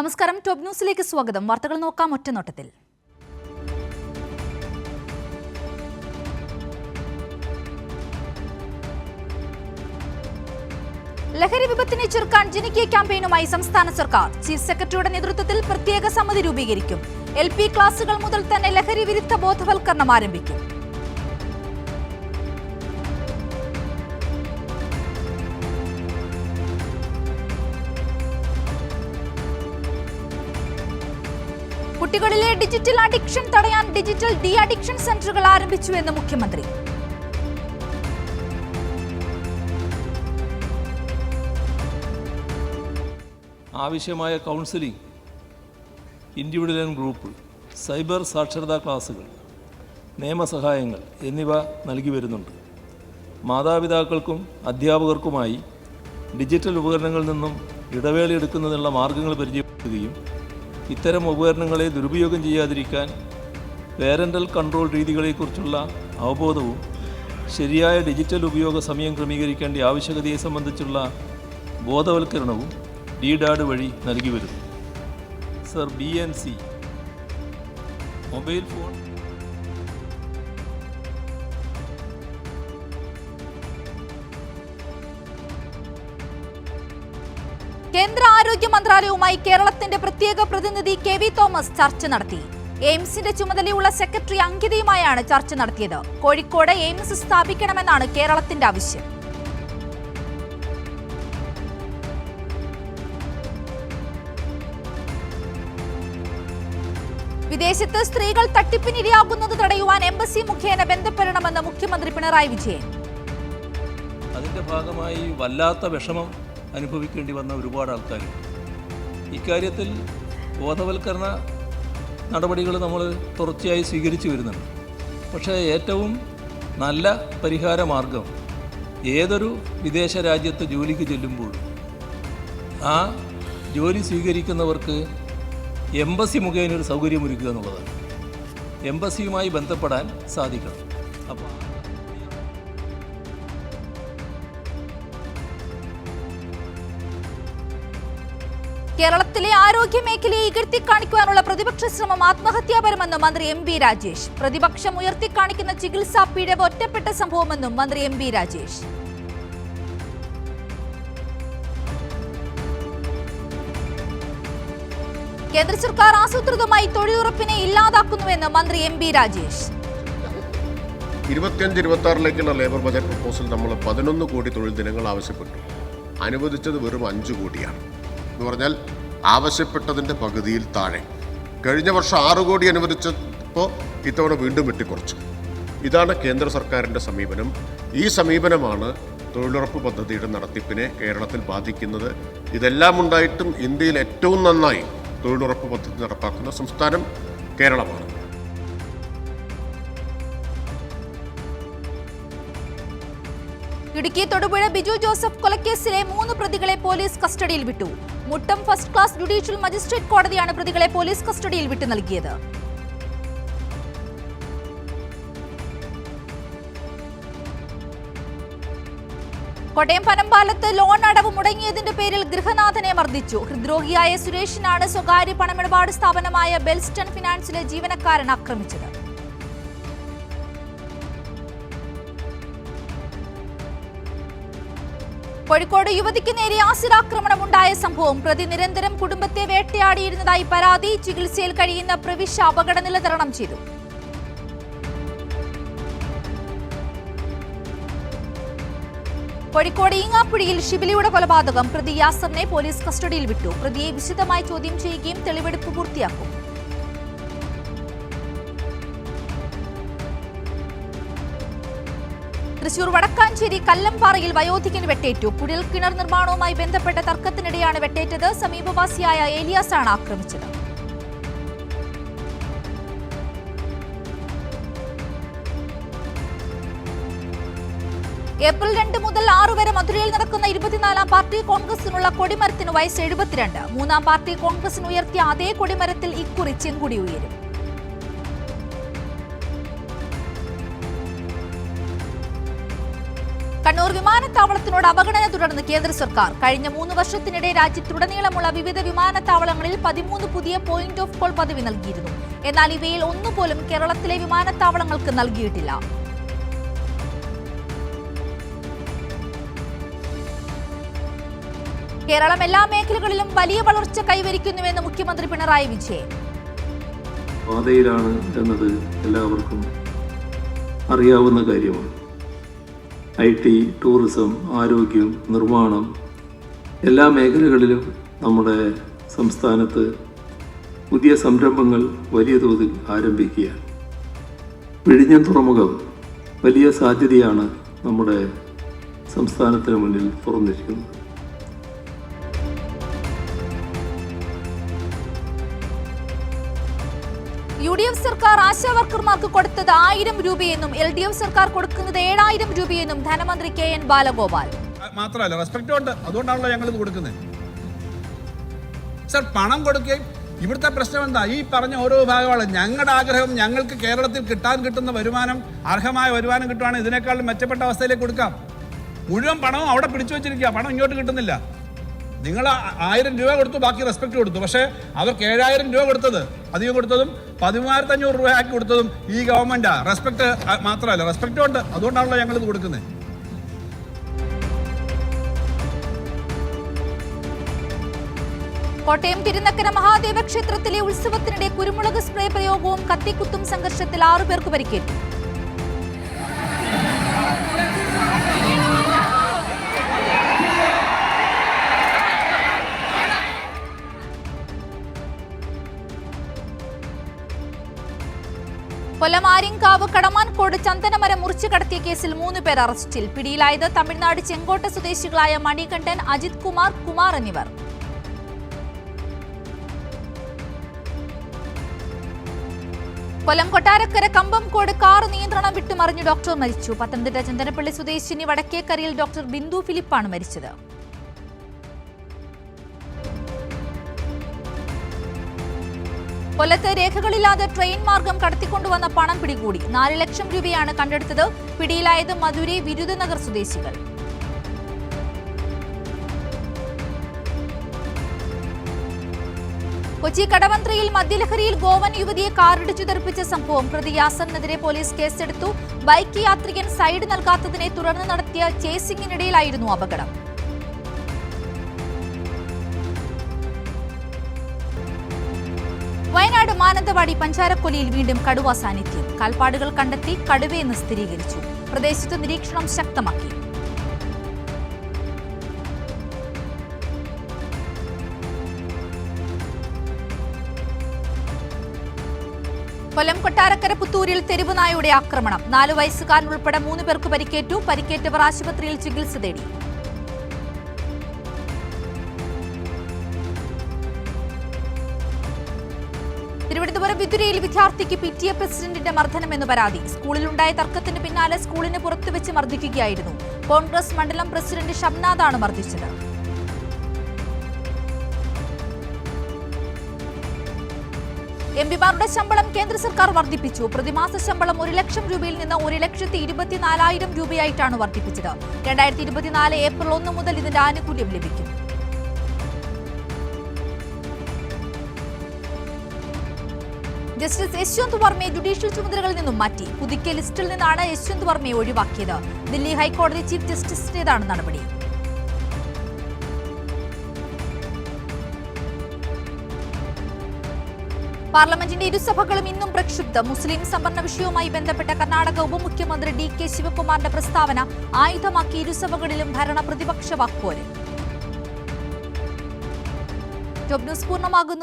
നമസ്കാരം. ടോപ് ന്യൂസിലേക്ക് സ്വാഗതം. വാർത്തകൾ നോക്കാം ഒറ്റനോട്ടത്തിൽ. ലഹരി വിപത്തിനെ ചെറുക്കാൻ ജനകീയ ക്യാമ്പയിനുമായി സംസ്ഥാന സർക്കാർ. ചീഫ് സെക്രട്ടറിയുടെ നേതൃത്വത്തിൽ പ്രത്യേക സമിതി രൂപീകരിക്കും. എൽ പി ക്ലാസുകൾ മുതൽ തന്നെ ലഹരി വിരുദ്ധ ബോധവൽക്കരണം ആരംഭിക്കും. കുട്ടികളിലെ ഡിജിറ്റൽ അഡിക്ഷൻ തടയാൻ ഡിജിറ്റൽ ഡി അഡിക്ഷൻ സെന്ററുകൾ ആരംഭിച്ചു എന്ന് മുഖ്യമന്ത്രി. ആവശ്യമായ കൗൺസിലിംഗ് ഇൻഡിവിജ്വൽ ഗ്രൂപ്പ് സൈബർ സാക്ഷരതാ ക്ലാസുകൾ നിയമസഹായങ്ങൾ എന്നിവ നൽകി വരുന്നുണ്ട്. മാതാപിതാക്കൾക്കും അധ്യാപകർക്കുമായി ഡിജിറ്റൽ ഉപകരണങ്ങളിൽ നിന്നും ഇടവേള എടുക്കുന്നതിനുള്ള മാർഗങ്ങൾ പരിചയപ്പെടുത്തുകയും ഇത്തരം ഉപകരണങ്ങളെ ദുരുപയോഗം ചെയ്യാതിരിക്കാൻ പേരന്റൽ കൺട്രോൾ രീതികളെക്കുറിച്ചുള്ള അവബോധവും ശരിയായ ഡിജിറ്റൽ ഉപയോഗ സമയം ക്രമീകരിക്കേണ്ട ആവശ്യകതയെ സംബന്ധിച്ചുള്ള ബോധവൽക്കരണവും ഡി ഡാഡ് വഴി നൽകി വരുന്നു. Sir B N C mobile phone കേന്ദ്ര ആരോഗ്യ മന്ത്രാലയവുമായി കേരളത്തിന്റെ പ്രത്യേക പ്രതിനിധി കെ വി തോമസ് ചർച്ച നടത്തി. എയിംസിന്റെ ചുമതലയുള്ള സെക്രട്ടറി അങ്കിതയുമായാണ് ചർച്ച നടത്തിയത്. കോഴിക്കോട് എയിംസ് സ്ഥാപിക്കണമെന്നാണ് കേരളത്തിന്റെ ആവശ്യം. വിദേശത്ത് സ്ത്രീകൾ തട്ടിപ്പിനിരയാകുന്നത് തടയുവാൻ എംബസി മുഖേന ബന്ധപ്പെടണമെന്ന് മുഖ്യമന്ത്രി പിണറായി വിജയൻ. അതിന്റെ ഭാഗമായി വല്ലാത്ത വിഷമം അനുഭവിക്കേണ്ടി വന്ന ഒരുപാട് ആൾക്കാർ ഇക്കാര്യത്തിൽ ബോധവൽക്കരണ നടപടികൾ നമ്മൾ തുടർച്ചയായി സ്വീകരിച്ചു വരുന്നുണ്ട്. പക്ഷേ ഏറ്റവും നല്ല പരിഹാര മാർഗം ഏതൊരു വിദേശ രാജ്യത്ത് ജോലിക്ക് ചെല്ലുമ്പോൾ ആ ജോലി സ്വീകരിക്കുന്നവർക്ക് എംബസി മുഖേന ഒരു സൗകര്യമൊരുക്കുക എന്നുള്ളതാണ്. എംബസിയുമായി ബന്ധപ്പെടാൻ സാധിക്കണം. അപ്പോൾ കേരളത്തിലെ ആരോഗ്യ മേഖലയെ ഇകഴ്ത്തിക്കാണിക്കുവാനുള്ള പ്രതിപക്ഷ ശ്രമം ആത്മഹത്യാപരമെന്ന് മന്ത്രി എം ബി രാജേഷ്. പ്രതിപക്ഷം ഉയർത്തിക്കാണിക്കുന്ന ചികിത്സാ പിഴവ് ഒറ്റപ്പെട്ട സംഭവമെന്നും മന്ത്രി എം ബി രാജേഷ്. കേന്ദ്ര സർക്കാർ ആസൂത്രിതമായി തൊഴിലുറപ്പിനെ ഇല്ലാതാക്കുന്നുവെന്ന് മന്ത്രി എം ബി രാജേഷ്. ഇരുപത്തിയഞ്ച് ഇരുപത്തി ആറിലേക്കുള്ള ലേബർ ബജറ്റ് പ്രപ്പോസൽ നമ്മൾ പതിനൊന്ന് കോടി തൊഴിൽ ദിനങ്ങൾ ആവശ്യപ്പെട്ടു. അനുവദിച്ചത് വെറും അഞ്ച് കോടിയാണ്. എന്ന് പറഞ്ഞാൽ ആവശ്യപ്പെട്ടതിന്റെ പകുതിയിൽ താഴെ. കഴിഞ്ഞ വർഷം ആറ് കോടി അനുവദിച്ചപ്പോൾ ഇത്തവണ വീണ്ടും വെട്ടിക്കുറച്ചു. ഇതാണ് കേന്ദ്ര സർക്കാരിന്റെ സമീപനം. ഈ സമീപനമാണ് തൊഴിലുറപ്പ് പദ്ധതിയുടെ നടത്തിപ്പിനെ കേരളത്തിൽ ബാധിക്കുന്നത്. ഇതെല്ലാം ഉണ്ടായിട്ടും ഇന്ത്യയിൽ ഏറ്റവും നന്നായി തൊഴിലുറപ്പ് പദ്ധതി നടപ്പാക്കുന്ന സംസ്ഥാനം കേരളമാണ്. ഇടുക്കി തൊടുപുഴ ബിജു ജോസഫ് കൊലക്കേസിലെ മൂന്ന് പ്രതികളെ പോലീസ് കസ്റ്റഡിയിൽ വിട്ടു. Muttom first class judicial magistrate കോടതിയാണ് പ്രതികളെ പോലീസ് കസ്റ്റഡിയിൽ വിട്ടു നൽകിയത്. കോട്ടയം പനമ്പാലത്ത് ലോൺ അടവ് മുടങ്ങിയതിന്റെ പേരിൽ ഗൃഹനാഥനെ മർദ്ദിച്ചു. ഹൃദ്രോഗിയായ സുരേഷിനാണ് സ്വകാര്യ പണമിടപാട് സ്ഥാപനമായ ബെൽസ്റ്റൺ ഫിനാൻസിലെ ജീവനക്കാരൻ ആക്രമിച്ചത്. കോഴിക്കോട് യുവതിക്ക് നേരെ ആസിഡാക്രമണം ഉണ്ടായ സംഭവം. പ്രതി നിരന്തരം കുടുംബത്തെ വേട്ടയാടിയിരുന്നതായി പരാതി. ചികിത്സയിൽ കഴിയുന്ന പ്രവിശ അപകടനില തരണം ചെയ്തു. കോഴിക്കോട് ഈങ്ങാപ്പുഴയിൽ ഷിബിലിയുടെ കൊലപാതകം. പ്രതി യാസറിനെ പോലീസ് കസ്റ്റഡിയിൽ വിട്ടു. പ്രതിയെ വിശദമായി ചോദ്യം ചെയ്യുകയും തെളിവെടുപ്പ് പൂർത്തിയാക്കും. തൃശൂർ വടക്കാഞ്ചേരി കല്ലംപാറയിൽ വയോധികന് വെട്ടേറ്റു. കുടിൽ കിണർ നിർമ്മാണവുമായി ബന്ധപ്പെട്ട തർക്കത്തിനിടെയാണ് വെട്ടേറ്റത്. സമീപവാസിയായ ഏലിയാസാണ് ആക്രമിച്ചത്. ഏപ്രിൽ രണ്ട് മുതൽ ആറ് വരെ മധുരയിൽ നടക്കുന്ന ഇരുപത്തിനാലാം പാർട്ടി കോൺഗ്രസിനുള്ള കൊടിമരത്തിന് വയസ്സ് എഴുപത്തിരണ്ട്. മൂന്നാം പാർട്ടി കോൺഗ്രസിന് ഉയർത്തിയ അതേ കൊടിമരത്തിൽ ഇക്കുറി ചെങ്കുടി ഉയരും. കണ്ണൂർ വിമാനത്താവളത്തിനോട് അവഗണന തുടർന്ന് കേന്ദ്ര സർക്കാർ. കഴിഞ്ഞ മൂന്ന് വർഷത്തിനിടെ രാജ്യത്തുടനീളമുള്ള വിവിധ വിമാനത്താവളങ്ങളിൽ പതിമൂന്ന് പുതിയ പോയിന്റ് ഓഫ് കോൾ പദവി നൽകിയിരുന്നു. എന്നാൽ ഇവയിൽ ഒന്നുപോലും കേരളത്തിലെ വിമാനത്താവളങ്ങൾക്ക് നൽകിയിട്ടില്ല. കേരളം എല്ലാ മേഖലകളിലും വലിയ വളർച്ച കൈവരിക്കുന്നുവെന്ന് മുഖ്യമന്ത്രി പിണറായി വിജയൻ. പാതയിലാണ് എന്നത് എല്ലാവർക്കും അറിയാവുന്ന കാര്യമാണ്. ഐ ടി ടൂറിസം ആരോഗ്യം നിർമ്മാണം എല്ലാ മേഖലകളിലും നമ്മുടെ സംസ്ഥാനത്ത് പുതിയ സംരംഭങ്ങൾ വലിയ തോതിൽ ആരംഭിക്കുകയാണ്. വിഴിഞ്ഞം തുറമുഖം വലിയ സാധ്യതയാണ് നമ്മുടെ സംസ്ഥാനത്തിന് മുന്നിൽ തുറന്നിരിക്കുന്നത്. യു ഡി എഫ് സർക്കാർ ആശാ വർക്കർമാർക്ക് കൊടുത്തത് ആയിരം രൂപയെന്നും എൽ ഡി എഫ് സർക്കാർ കൊടുക്കുന്നത് ഏഴായിരം രൂപയെന്നും ധനമന്ത്രി കെ എൻ ബാലഗോപാൽ. മാത്രമല്ല റെസ്പെക്ട് ഉണ്ട്. അതുകൊണ്ടാണല്ലോ ഞങ്ങൾ ഇത് കൊടുക്കുന്നത്. സർ പണം കൊടുക്കുകയും ഇവിടുത്തെ പ്രശ്നം എന്താ? ഈ പറഞ്ഞ ഓരോ ഭാഗമാണ്. ഞങ്ങളുടെ ആഗ്രഹം ഞങ്ങൾക്ക് കേരളത്തിൽ കിട്ടാൻ കിട്ടുന്ന വരുമാനം അർഹമായ വരുമാനം കിട്ടുവാണെങ്കിൽ ഇതിനേക്കാളും മെച്ചപ്പെട്ട അവസ്ഥയിലേക്ക് കൊടുക്കാം. മുഴുവൻ പണവും അവിടെ പിടിച്ചു വെച്ചിരിക്കുക. പണം ഇങ്ങോട്ട് കിട്ടുന്നില്ല. നിങ്ങൾ ആയിരം രൂപ കൊടുത്തു ബാക്കി റെസ്പെക്ട് കൊടുത്തു. പക്ഷേ അവർക്ക് ഏഴായിരം രൂപ കൊടുത്തത് അധികം കൊടുത്തതും പതിമൂവായിരത്തി അഞ്ഞൂറ് രൂപ ആക്കി കൊടുത്തതും ഈ ഗവൺമെന്റാ റെസ്പെക്ട് മാത്രമല്ല റെസ്പെക്ട് ഉണ്ട്. അതുകൊണ്ടാണല്ലോ ഞങ്ങൾ ഇത് കൊടുക്കുന്നത്. കോട്ടയം തിരുനക്കര മഹാദേവ ക്ഷേത്രത്തിലെ ഉത്സവത്തിനിടെ കുരുമുളക് സ്പ്രേ പ്രയോഗവും കത്തിക്കുത്തും സംഘർഷത്തിൽ ആറുപേർക്ക് പരിക്കേറ്റു. ആര്യങ്കാവ് കടമാൻകോട് ചന്ദനമരം മുറിച്ചു കടത്തിയ കേസിൽ മൂന്ന് പേർ അറസ്റ്റിൽ. പിടിയിലായത് തമിഴ്നാട് ചെങ്കോട്ട സ്വദേശികളായ മണികണ്ഠൻ അജിത് കുമാർ കുമാർ എന്നിവർ. കൊല്ലം കൊട്ടാരക്കര കമ്പംകോട് കാർ നിയന്ത്രണം വിട്ട് മറിഞ്ഞ് ഡോക്ടർ മരിച്ചു. പത്തനംതിട്ട ചന്ദനപ്പള്ളി സ്വദേശിനി വടക്കേക്കരയിൽ ഡോക്ടർ ബിന്ദു ഫിലിപ്പാണ് മരിച്ചത്. കൊല്ലത്ത് രേഖകളില്ലാതെ ട്രെയിൻ മാർഗം കടത്തിക്കൊണ്ടുവന്ന പണം പിടികൂടി. നാല് ലക്ഷം രൂപയാണ് കണ്ടെടുത്തത്. പിടിയിലായത് മധുരൈ വിരുദനഗർ സ്വദേശികൾ. കൊച്ചി കടവന്ത്രയിൽ മദ്യലഹരിയിൽ ഗോവൻ യുവതിയെ കാറിടിച്ചു തെറിപ്പിച്ച സംഭവം പ്രതി യാസറിനെതിരെ പോലീസ് കേസെടുത്തു. ബൈക്ക് യാത്രികൻ സൈഡ് നൽകാത്തതിനെ തുടർന്ന് നടത്തിയ ചേസിംഗിനിടയിലായിരുന്നു അപകടം. മാനന്തവാടി പഞ്ചാരക്കൊലിയിൽ വീണ്ടും കടുവ സാന്നിധ്യം. കാൽപ്പാടുകൾ കണ്ടെത്തി കടുവയെന്ന് സ്ഥിരീകരിച്ചു. പ്രദേശത്ത് നിരീക്ഷണം ശക്തമാക്കി. കൊല്ലം കൊട്ടാരക്കര പുത്തൂരിൽ തെരുവുനായുടെ ആക്രമണം. നാലു വയസ്സുകാരൻ ഉൾപ്പെടെ മൂന്ന് പേർക്ക് പരിക്കേറ്റു. പരിക്കേറ്റവർ ആശുപത്രിയിൽ ചികിത്സ തേടി. തിരുവനന്തപുരം വിതുരയിൽ വിദ്യാർത്ഥിക്ക് പി ടി എ പ്രസിഡന്റിന്റെ മർദ്ദനമെന്ന് പരാതി. സ്കൂളിലുണ്ടായ തർക്കത്തിന് പിന്നാലെ സ്കൂളിന് പുറത്തുവെച്ച് മർദ്ദിക്കുകയായിരുന്നു. കോൺഗ്രസ് മണ്ഡലം പ്രസിഡന്റ് ഷംനാഥാണ് മർദ്ദിച്ചത്. എം പിമാരുടെ ശമ്പളം കേന്ദ്ര സർക്കാർ വർദ്ധിപ്പിച്ചു. പ്രതിമാസ ശമ്പളം ഒരു ലക്ഷം രൂപയിൽ നിന്ന് ഒരു ലക്ഷത്തി ഇരുപത്തിനാലായിരം രൂപയായിട്ടാണ് വർദ്ധിപ്പിച്ചത്. രണ്ടായിരത്തി ഇരുപത്തിനാല് ഏപ്രിൽ ഒന്ന് മുതൽ ഇതിന്റെ ആനുകൂല്യം ലഭിക്കും. ജസ്റ്റിസ് യശ്വന്ത് വർമ്മയെ ജുഡീഷ്യൽ ചുമതലകളിൽ നിന്നും മാറ്റി. പുതുക്കിയ ലിസ്റ്റിൽ നിന്നാണ് യശ്വന്ത് വർമ്മയെ ഒഴിവാക്കിയത്. ദില്ലി ഹൈക്കോടതി ചീഫ് ജസ്റ്റിസിന്റേതാണ് നടപടി. പാർലമെന്റിന്റെ ഇരുസഭകളും ഇന്നും പ്രക്ഷുബ്ധം. മുസ്ലിം സംവരണ വിഷയവുമായി ബന്ധപ്പെട്ട കർണാടക ഉപമുഖ്യമന്ത്രി ഡി കെ ശിവകുമാറിന്റെ പ്രസ്താവന ആയുധമാക്കി ഇരുസഭകളിലും ഭരണ പ്രതിപക്ഷ വാക്പോര് ടോപ് ന്യൂസ് പൂർണമാകുന്നു.